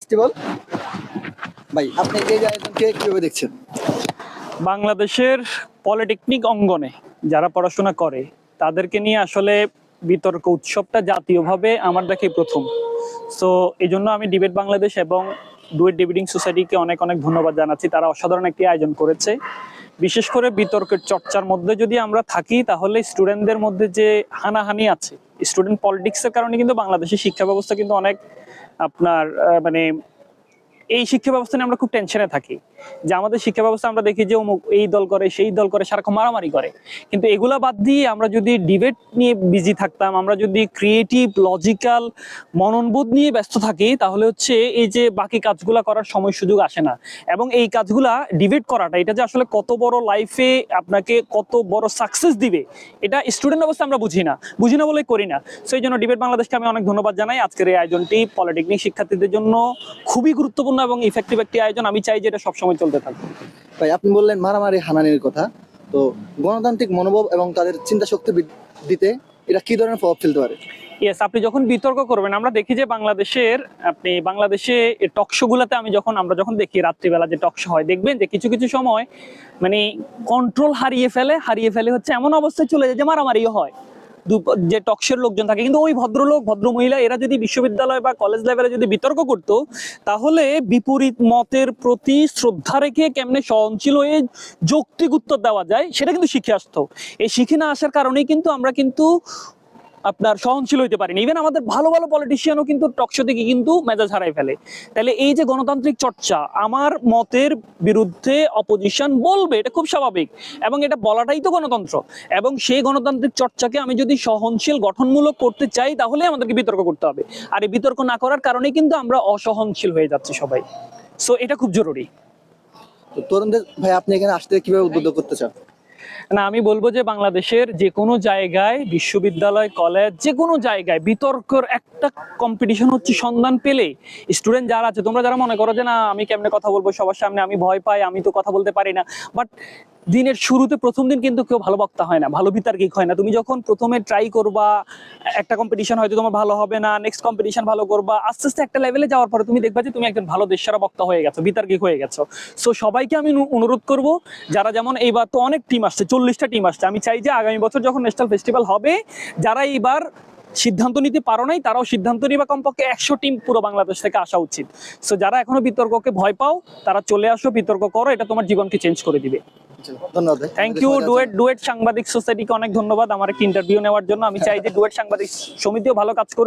Festival ভাই, আপনি এই আয়োজনকে কীভাবে দেখছেন? বাংলাদেশের পলিটেকনিক অঙ্গনে যারা পড়াশোনা করে, তাদেরকে নিয়ে আসলে বিতর্ক উৎসবটা জাতীয়ভাবে আমার দেখে প্রথম। সো এই জন্য আমি ডিবেট বাংলাদেশ এবং ডুয়েট ডিবেটিং সোসাইটিকে অনেক অনেক ধন্যবাদ জানাচ্ছি। তারা অসাধারণ একটি আয়োজন করেছে। বিশেষ করে বিতর্কের চর্চার মধ্যে যদি আমরা থাকি, তাহলে স্টুডেন্টদের মধ্যে যে হানাহানি আছে স্টুডেন্ট পলিটিক্সের কারণে কিন্তু বাংলাদেশের শিক্ষা ব্যবস্থা কিন্তু অনেক আপনার মানে এই শিক্ষা ব্যবস্থা নিয়ে আমরা খুব টেনশনে থাকি। যে আমাদের শিক্ষা ব্যবস্থা আমরা দেখি যে অমুক এই দল করে, সেই দল করে, সারাক্ষণ মারামারি করে। কিন্তু এগুলা বাদ দিয়ে আমরা যদি ডিবেট নিয়ে বিজি থাকতাম, আমরা যদি ক্রিয়েটিভ লজিক্যাল মননবোধ নিয়ে ব্যস্ত থাকি, তাহলে হচ্ছে এই যে বাকি কাজগুলা করার সময় সুযোগ আসে না। এবং এই কাজগুলা ডিবেট করাটা, এটা যে আসলে কত বড় লাইফে আপনাকে কত বড় সাকসেস দিবে, এটা স্টুডেন্ট অবস্থা আমরা বুঝি না। বুঝি না বলে করি না। সেই জন্য ডিবেট বাংলাদেশকে আমি অনেক ধন্যবাদ জানাই। আজকের এই আয়োজনটি পলিটেকনিক শিক্ষার্থীদের জন্য খুবই গুরুত্বপূর্ণ এবং ইফেক্টিভ একটি আয়োজন। আমি চাই যে এটা সবসময় চলতে থাকুক ভাই আপনি বললেন মারামারি হানানির কথা। তো গণতান্ত্রিক মনোভাব এবং তাদের চিন্তা শক্তি দিতে এটা কি ধরনের প্রভাব ফেলতে পারে? ইয়েস আপনি যখন বিতর্ক করবেন আমরা দেখি যে বাংলাদেশের আপনি বাংলাদেশে টকশো গুলাতে আমি যখন আমরা যখন দেখি রাত্রিবেলা যে টকশো হয় দেখবেন যে কিছু কিছু সময় মানে কন্ট্রোল হারিয়ে ফেলে হারিয়ে ফেলে হচ্ছে এমন অবস্থায় চলে যায় যে মারামারিও হয়। যে টকশের লোকজন থাকে, কিন্তু ওই ভদ্রলোক, ভদ্র মহিলা, এরা যদি বিশ্ববিদ্যালয় বা কলেজ লেভেলে যদি বিতর্ক করত, তাহলে বিপরীত মতের প্রতি শ্রদ্ধা রেখে কেমনে সহনশীল হয়ে যৌক্তিক উত্তর দেওয়া যায়, সেটা কিন্তু শিখে আসতো। এই শিখে না আসার কারণেই কিন্তু আমরা কিন্তু আপনার সহনশীল হইতে পারেন। ইভেন আমাদের ভালো ভালো পলিটিশিয়ানও কিন্তু টকশো থেকে কিন্তু মেজাজ হারাই ফেলে। তাহলে এই যে গণতান্ত্রিক চর্চা, আমার মতের বিরুদ্ধে অপোজিশন বলবে, এটা খুব স্বাভাবিক। এবং এটা বলাটাই তো গণতন্ত্র। এবং সেই গণতান্ত্রিক চর্চাকে আমি যদি সহনশীল, গঠনমূলক করতে চাই, তাহলে আমাদেরকে বিতর্ক করতে হবে। আর এই বিতর্ক না করার কারণেই কিন্তু আমরা অসহনশীল হয়ে যাচ্ছি সবাই। সো এটা খুব জরুরি। তরুণদের, ভাই, আপনি এখানে আসতে কীভাবে উদ্বুদ্ধ করতে চান? না, আমি বলব যে বাংলাদেশের যে কোনো জায়গায় বিশ্ববিদ্যালয়, কলেজ যে কোনো জায়গায় বিতর্কর একটা কম্পিটিশন হচ্ছে সন্ধান পেলে স্টুডেন্ট যারা আছে, তোমরা যারা মনে করো যে, না, আমি কেমনে কথা বলব? সবার সামনে আমি ভয় পাই, আমি তো কথা বলতে পারি না। বাট দিনের শুরুতে প্রথম দিন কিন্তু কেউ ভালো বক্তা হয় না, ভালো বিতার্কিক হয় না। তুমি যখন প্রথমে ট্রাই করবা, একটা কম্পিটিশন হয়তো তোমার ভালো হবে না নেক্সট কম্পিটিশন ভালো করবা, আস্তে আস্তে একটা লেভেলে যাওয়ার পরে তুমি দেখবা যে তুমি একজন ভালো দেশসারা বক্তা হয়ে গেছো বিতার্কিক হয়ে গেছো। সো সবাইকে আমি অনুরোধ করব, যারা যেমন এইবার তো অনেক টিম আসছে, চল্লিশটা টিম আসছে, আমি চাই যে আগামী বছর যখন ন্যাশনাল ফেস্টিভ্যাল হবে, যারা এইবার সিদ্ধান্ত নিতে পারো নাই তারাও সিদ্ধান্ত নিবা কমপক্ষে একশো টিম পুরো বাংলাদেশ থেকে আসা উচিত। সো যারা এখনও বিতর্ককে ভয় পাও তারা চলে আসো বিতর্ক করো এটা তোমার জীবনকে চেঞ্জ করে দিবে। ধন্যবাদ। থ্যাংক ইউ ডুয়েট ডুয়েট সাংবাদিক সোসাইটিকে অনেক ধন্যবাদ আমার একটা ইন্টারভিউ নেওয়ার জন্য। আমি চাই যে ডুয়েট সাংবাদিক সমিতিও ভালো কাজ করুক।